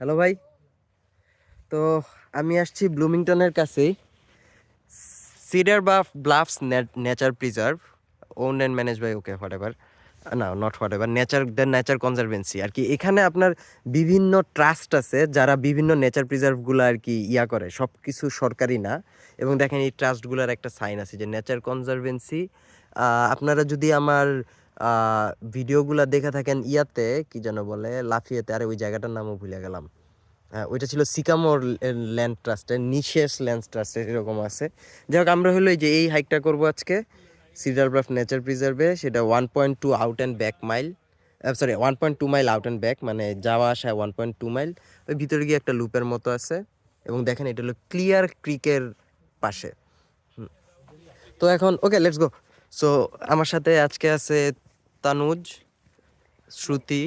Hello ভাই। তো আমি আসছি ব্লুমিংটনের কাছেই। সিডার বা Bluffs nature preserve own and manage by okay what না not what nature the nature conservancy আর কি এখানে আপনার বিভিন্ন ট্রাস্ট আছে, যারা বিভিন্ন নেচার প্রিজার্ভগুলো আর কি ইয়া করে সব কিছু সরকারি না। এবং দেখেন এই ট্রাস্টগুলোর একটা সাইন আছে যে নেচার কনজারভেন্সি আপনারা যদি আমার ভিডিওগুলো দেখে থাকেন ইয়াতে, কি যেন বলে, লাফিয়াতে, আরে ওই জায়গাটার নামও ভুলে গেলাম। হ্যাঁ ওইটা ছিল সিকামোর ল্যান্ড ট্রাস্টের নিশেস ল্যান্ড ট্রাস্টের এরকম আছে। যাই হোক, আমরা হলো যে এই হাইকটা করব আজকে। সিডার ব্রাফ নেচার প্রিজার্ভে সেটা one point two out and back mile sorry one point two mile out and back মানে যাওয়া আসা ওয়ান পয়েন্ট টু মাইল ওই ভিতরে গিয়ে একটা লুপের মতো আছে। এবং দেখেন, এটা হলো ক্লিয়ার ক্রিকের পাশে। তো এখন ওকে লেটস গো সো আমার সাথে আজকে আছে তানুজ, শ্রুতি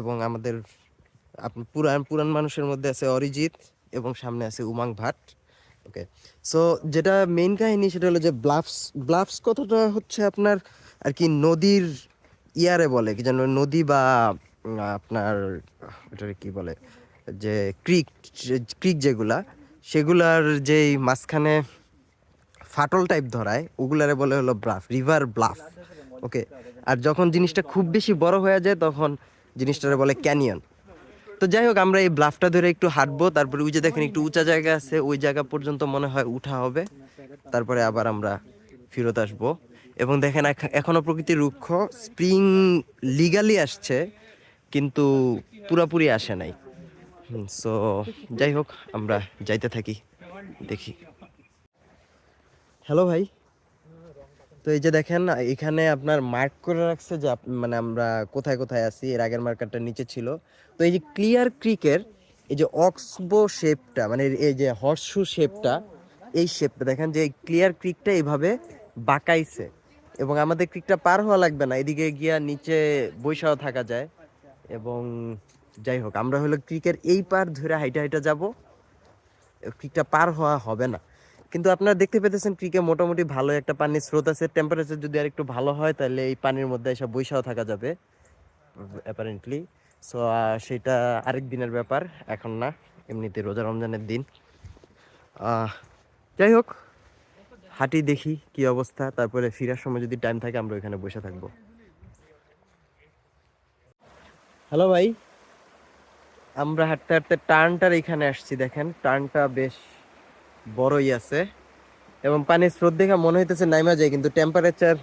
এবং আমাদের পুরান পুরান মানুষের মধ্যে আছে অরিজিৎ এবং সামনে আছে উমাং ভাট। ওকে সো যেটা মেইন কাহিনী সেটা হলো যে ব্লাফস ব্লাফস কথাটা হচ্ছে আপনার আর কি নদীর ইয়ারে বলে, কি যেন নদী বা আপনার এটারে কি বলে, যে ক্রিক ক্রিক যেগুলা, সেগুলার যেই মাঝখানে ফাটল টাইপ ধরায়, ওগুলারে বলে হলো ব্লাফ রিভার ব্লাফ ওকে আর যখন জিনিসটা খুব বেশি বড় হয়ে যায়, তখন জিনিসটারে বলে ক্যানিয়ন। তো যাই হোক, আমরা এই ব্লাফটা ধরে একটু হাঁটবো। তারপরে ওই যে দেখেন, একটু উঁচা জায়গা আছে, ওই জায়গা পর্যন্ত মনে হয় উঠা হবে। তারপরে আবার আমরা ফেরত আসব। এবং দেখেন, এখ- এখনও প্রকৃতি রুক্ষ। স্প্রিং লিগালি আসছে, কিন্তু পুরাপুরি আসে নাই। সো যাই হোক, আমরা যাইতে থাকি, দেখি। হ্যালো ভাই। তো এই যে দেখেন, এখানে আপনার মার্ক করে রাখছে যে মানে আমরা কোথায় কোথায় আছি, এর আগের মার্কারটা নিচে ছিল। তো এই যে ক্লিয়ার ক্রিকের এই যে অক্সবো শেপটা মানে এই যে হর্সশু শেপটা এই শেপটা দেখেন যে ক্লিয়ার ক্রিকটা এইভাবে বাঁকাইছে। এবং আমাদের ক্রিকটা পার হওয়া লাগবে না, এদিকে গিয়া নিচে বৈশাও থাকা যায়। এবং যাই হোক, আমরা হলো ক্রিকের এই পার ধরে হাইটা হাইটা যাব। ক্রিকটা পার হওয়া হবে না। কিন্তু আপনারা দেখতে পেতেছেন ক্রিকে মোটামুটি ভালো একটা পানির স্রোত আছে টেম্পারেচার যদি আর একটু ভালো হয়, তাহলে এই পানির মধ্যে এসব বৈশাও থাকা যাবে অ্যাপারেন্টলি সো সেটা আরেক দিনের ব্যাপার, এখন না, এমনিতে রোজা রমজানের দিন। যাই হোক, হাঁটি দেখি কি অবস্থা, তারপরে ফেরার সময় যদি টাইম থাকে, আমরা ওইখানে বসে থাকব। হ্যালো ভাই। আমরা হাঁটতে হাঁটতে টার্নটার এখানে আসছি, দেখেন টার্নটা বেশ বড়ই আছে। এবং পানির স্রোত দেখে মনে হইতেছে নাইমা যায়, কিন্তু টেম্পারেচার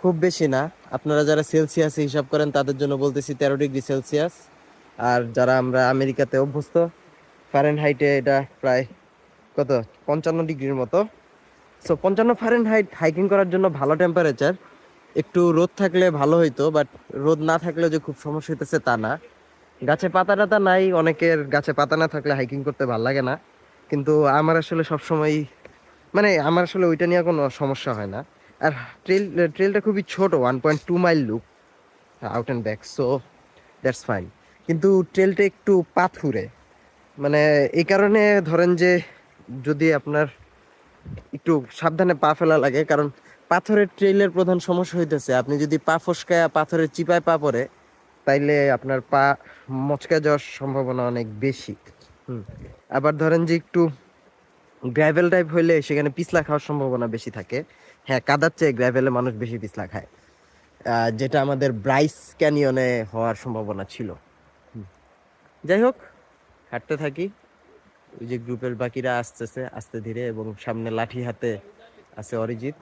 খুব বেশি না। আপনারা যারা সেলসিয়াসে হিসাব করেন, তাদের জন্য বলতেছি তেরো ডিগ্রি সেলসিয়াস আর যারা আমরা আমেরিকাতে অভ্যস্ত ফারেন হাইটে এটা প্রায় কত? পঞ্চান্ন ডিগ্রির মতো। সো পঞ্চান্ন ফারেন হাইট হাইকিং করার জন্য ভালো টেম্পারেচার একটু রোদ থাকলে ভালো হইতো বাট রোদ না থাকলে যে খুব সমস্যা হইতেছে তা না। গাছে পাতা টাতা নাই, অনেকের গাছে পাতা না থাকলে হাইকিং করতে ভালো লাগে না। কিন্তু আমার আসলে সবসময় মানে আমার আসলে ওইটা নিয়ে কোনো সমস্যা হয় না। আর ট্রেল, ট্রেলটা খুবই ছোট one point two mile look out and back so that's fine কিন্তু ট্রেলটা একটু পাথুরে মানে এই কারণে ধরেন যে যদি আপনার একটু সাবধানে পা ফেলা লাগে, কারণ পাথরের ট্রেলের প্রধান সমস্যা হইতেছে, আপনি যদি পা ফসকায় পাথরের চিপায় পা পড়ে, তাইলে আপনার পা মচকা যাওয়ার সম্ভাবনা অনেক বেশি। আবার ধরেন যে একটু গ্র্যাভেল টাইপ হইলে সেখানে পিছলা খাওয়ার সম্ভাবনা বেশি থাকে। হ্যাঁ কাদার চেয়ে গ্র্যাভেলে মানুষ বেশি পিছলা খায়। যেটা আমাদের ব্রাইস ক্যানিয়নে হওয়ার সম্ভাবনা ছিল। যাই হোক হাঁটতে থাকি। ওই যে গ্রুপের বাকিরা আসতেছে আস্তে ধীরে এবং সামনে লাঠি হাতে আছে অরিজিৎ।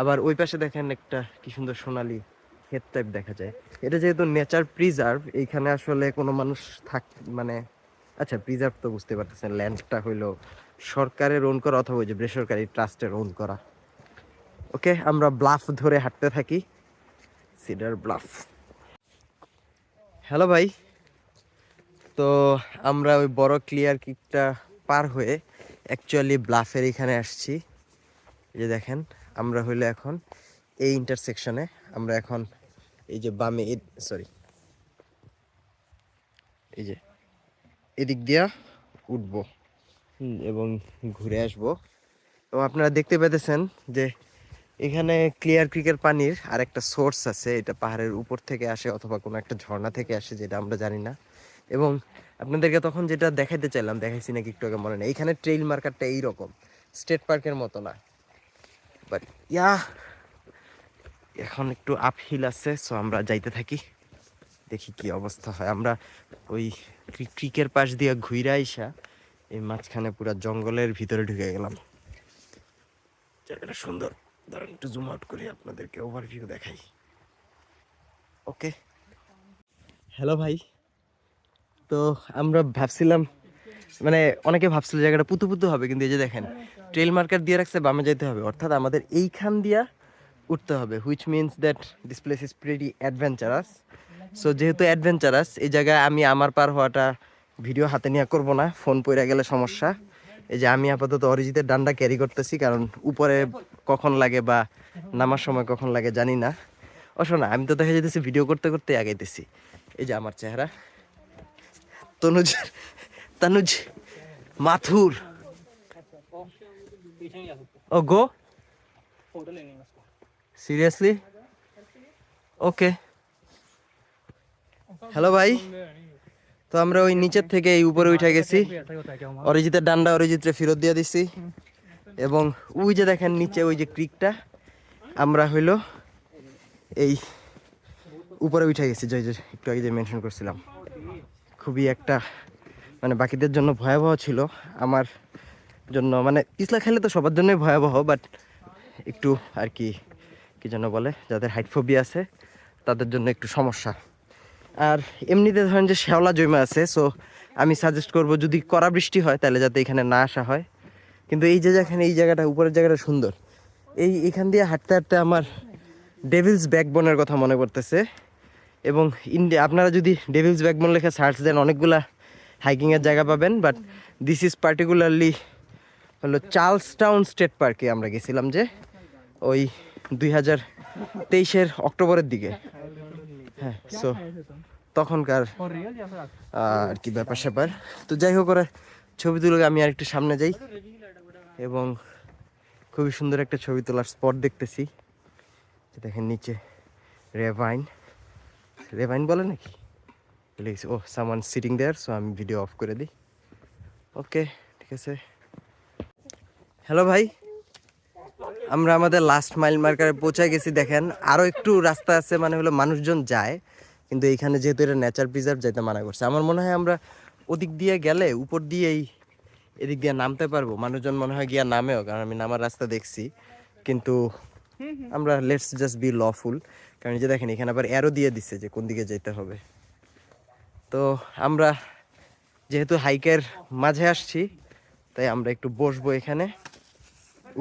আবার ওই পাশে দেখেন একটা কি সুন্দর সোনালি ক্ষেত টাইপ দেখা যায়। এটা যেহেতু নেচার প্রিজার্ভ এইখানে আসলে কোনো মানুষ থাক মানে আচ্ছা প্রিজার্ভ তো বুঝতে পারতেছেন ল্যান্ডটা হইল সরকারের ওন করা অথবা ওই যে বেসরকারি ট্রাস্টের ওন করা। ওকে আমরা ব্লাফ ধরে হাঁটতে থাকি। সিডার ব্লাফ হ্যালো ভাই। তো আমরা ওই বড় ক্লিয়ার কিকটা পার হয়ে অ্যাকচুয়ালি ব্লাফের এখানে আসছি। যে দেখেন, আমরা হইল এখন এই ইন্টারসেকশনে আমরা এখন এই যে বামে সরি এই যে এদিক দিয়া উঠবো। এবং ঘুরে আসব। এবং আপনারা দেখতে পেতেছেন যে এখানে ক্লিয়ার ক্রিকের পানির আর একটা সোর্স আছে। এটা পাহাড়ের উপর থেকে আসে অথবা কোনো একটা ঝর্ণা থেকে আসে, যেটা আমরা জানি না। এবং আপনাদেরকে তখন যেটা দেখাইতে চাইলাম, দেখাইছি নাকি একটু আগে মনে নেই। এখানে ট্রেইল মার্কারটা এইরকম স্টেট পার্কের মতো না। বাট ইয়া এখন একটু আপহিল আছে সো আমরা যাইতে থাকি। দেখি কি অবস্থা হয়। আমরা ওই ক্রিকের পাশ দিয়ে ঘুইরা আইসা এই মাঝখানে পুরো জঙ্গলের ভিতরে ঢুকে গেলাম। জায়গাটা সুন্দর। ধরেন একটু জুম আউট করি, আপনাদেরকে ওভারভিউ দেখাই। ওকে হ্যালো ভাই। তো আমরা ভাবছিলাম মানে অনেকে ভাবছিল জায়গাটা পুতু পুতু হবে, কিন্তু এই যে দেখেন ট্রেল মার্কার দিয়ে রাখছে, বামে যেতে হবে। অর্থাৎ আমাদের এইখান দিয়া উঠতে হবে which means that this place is pretty adventurous so যেহেতু অ্যাডভেঞ্চারাস এই জায়গায় আমি আমার পার হওয়াটা ভিডিও হাতে নিয়ে করব না। ফোন পড়ে গেলে সমস্যা। এই যে আমি আপাতত অরিজিতের ডান্ডা ক্যারি করতেছি, কারণ উপরে কখন লাগে বা নামার সময় কখন লাগে জানি না। অবশ্য না আমি তো দেখা যেতেছি ভিডিও করতে করতে আগাইতেছি। এই যে আমার চেহারা। তনুজ তনুজ, মাথুর। ও, গো। সিরিয়াসলি ওকে হ্যালো ভাই। তো আমরা ওই নিচের থেকে এই উপরে উঠে গেছি। অরিজিতের ডান্ডা অরিজিতরে ফেরত দিয়ে দিছি। এবং ওই যে দেখেন নিচে ওই যে ক্রিকটা, আমরা হইল এই উপরে উঠে গেছি। জয় জয়, একটু আগে যে মেনশন করছিলাম। খুবই একটা মানে বাকিদের জন্য ভয়াবহ ছিল। আমার জন্য মানে পিছলা খেলে তো সবার জন্যই ভয়াবহ বাট একটু আর কি, কী যেন বলে, যাদের হাইট ফোবিয়া আছে, তাদের জন্য একটু সমস্যা। আর এমনিতে ধরেন যে শ্যাওলা জমা আছে সো আমি সাজেস্ট করব যদি কড়া বৃষ্টি হয় তাহলে যাতে এখানে না আসা হয়। কিন্তু এই যে যেখানে এই জায়গাটা, উপরের জায়গাটা সুন্দর, এই এখান দিয়ে হাঁটতে হাঁটতে আমার ডেভিলস ব্যাকবোনের কথা মনে পড়তেছে। এবং ইন্ডিয়া আপনারা যদি ডেভিলস ব্যাকবোন লেখা সার্চ দেন, অনেকগুলা হাইকিংয়ের জায়গা পাবেন বাট দিস ইজ পার্টিকুলারলি হলো চার্লস টাউন স্টেট পার্কে আমরা গেছিলাম যে ওই দুই হাজার তেইশের অক্টোবরের দিকে। হ্যাঁ সো তখনকার আর কি ব্যাপার স্যাপার। তো যাই হোক ওরা ছবি তুলে আমি আর একটু সামনে যাই এবং খুবই সুন্দর একটা ছবি তোলার স্পট দেখতেছি। দেখেন নিচে রেভাইন রেভাইন বলে নাকি? প্লিজ ও সামান সিটিং দেয়ার সো আমি ভিডিও অফ করে দিই। ওকে ঠিক আছে। হ্যালো ভাই। আমরা আমাদের লাস্ট মাইল মার্কারে পৌঁছায় গেছি দেখেন। আরও একটু রাস্তা আছে মানে হলো মানুষজন যায় কিন্তু এইখানে যেহেতু এটা নেচার প্রিজার্ভ যাইতে মানা করছে। আমার মনে হয় আমরা ওদিক দিয়ে গেলে উপর দিয়েই এদিক দিয়ে নামতে পারব। মানুষজন মনে হয় গিয়া নামেও কারণ আমি নামার রাস্তা দেখছি। কিন্তু আমরা লেটস জাস্ট বি লফুল কারণ যে দেখেন এখানে আবার অ্যারো দিয়ে দিচ্ছে যে কোন দিকে যেতে হবে। তো আমরা যেহেতু হাইকের মাঝে আসছি তাই আমরা একটু বসবো এখানে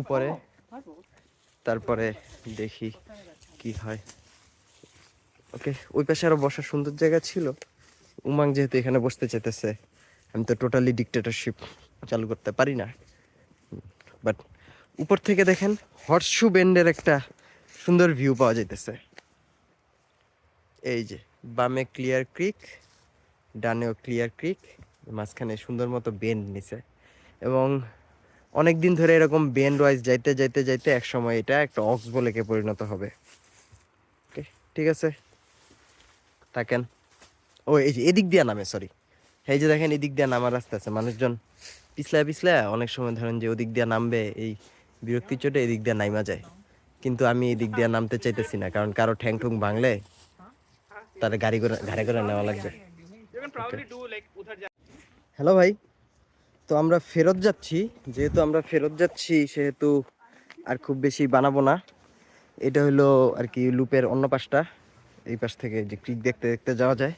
উপরে। তারপরে দেখি কি হয়। ওকে, ওই পাশে আরও বসার সুন্দর জায়গা ছিল। উমাং যেহেতু এখানে বসতে চেতেছে আমি তো টোটালি ডিকটেটরশিপ চালু করতে পারি না। বাট উপর থেকে দেখেন হর্সশু বেন্ডের একটা সুন্দর ভিউ পাওয়া যাইতেছে। এই যে, বামে ক্লিয়ার ক্রিক ডানেও ক্লিয়ার ক্রিক মাঝখানে সুন্দর মতো বেন্ড নিছে। এবং অনেক দিন ধরে এরকম বেন ওয়াইজ যাইতে যাইতে যাইতে এক সময় এটা একটা অক্স বলেকে পরিণত হবে। ওকে ঠিক আছে? থাকেন। ও এই যে এদিক দিয়ে নামে সরি এই যে দেখেন এদিক দিয়ে নামার রাস্তা আছে মানুষজন পিছলা পিছলা অনেক সময় ধরেন যে ওদিক দিয়ে নামবে এই বিরক্তি চোটে এদিক দিয়ে নাইমা যায়। কিন্তু আমি এদিক দিয়ে নামতে চাইতেছি না কারণ কারও ঠ্যাং ঠুং ভাঙলে তার গাড়ি করে ঘাড়ে করে নেওয়া লাগবে। হ্যালো ভাই? তো আমরা ফেরত যাচ্ছি। যেহেতু আমরা ফেরত যাচ্ছি, সেহেতু আর খুব বেশি বানাবো না। এটা হলো আর কি লুপের অন্য পাশটা। এই পাশ থেকে যে ক্রিক দেখতে দেখতে যাওয়া যায়।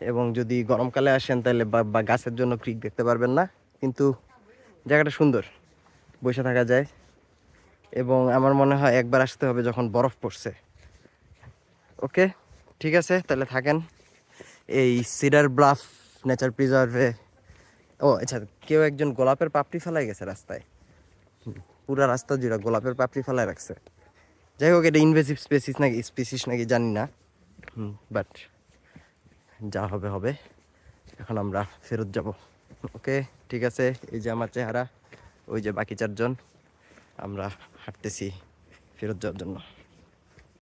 এবং যদি গরমকালে আসেন তাহলে বা গাছের জন্য ক্রিক দেখতে পারবেন না। কিন্তু জায়গাটা সুন্দর, বসে থাকা যায়। এবং আমার মনে হয় একবার আসতে হবে যখন বরফ পড়ছে। ওকে, ঠিক আছে, তাহলে থাকেন। এই সিডার ব্লাফ নেচার প্রিজার্ভে ও আচ্ছা কেউ একজন গোলাপের পাপড়ি ফেলাই গেছে রাস্তায়। পুরা রাস্তা জুড়ে গোলাপের পাপড়ি ফেলাই রাখছে। যাই হোক, এটা ইনভেসিভ স্পেসিস নাকি স্পেসিস নাকি জানি না। বাট যা হবে হবে। এখন আমরা ফেরত যাব। ওকে, ঠিক আছে, এই যে আমার চেহারা, ওই যে বাকি চারজন, আমরা হাঁটতেছি ফেরত যাওয়ার জন্য।